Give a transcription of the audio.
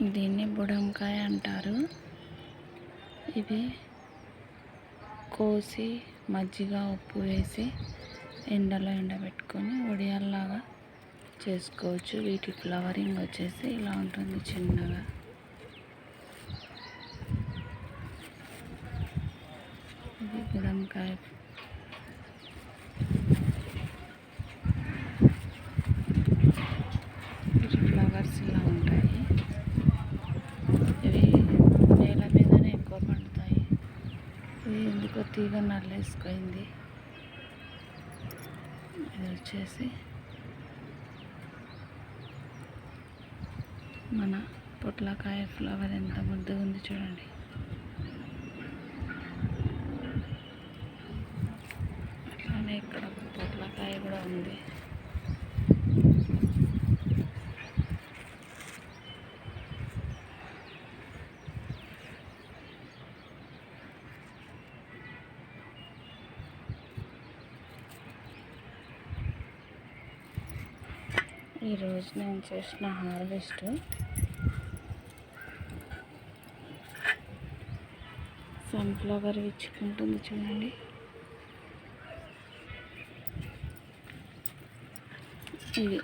దీన్ని బుడంకాయ అంటారు. ఇది కోసి మజ్జిగ ఉప్పు వేసి ఎండలో ఎండబెట్టుకొని వడియాల్లాగా చేసుకోవచ్చు. వీటి ఫ్లవరింగ్ వచ్చేసి ఇలా ఉంటుంది చిన్నగా. ఇది గుడంకాయ ఎందుకో తీగ నల్లేసుకుంది. ఇది వచ్చేసి మన పొట్లకాయ ఫ్లవర్ ఎంత ముద్దగా ఉంది చూడండి. అట్లానే ఇక్కడ పొట్లకాయ కూడా ఉంది. ఈరోజు నేను చేసిన హార్వెస్ట్. సన్ఫ్లవర్ ఇచ్చుకుంటుంది చూడండి. ఇది.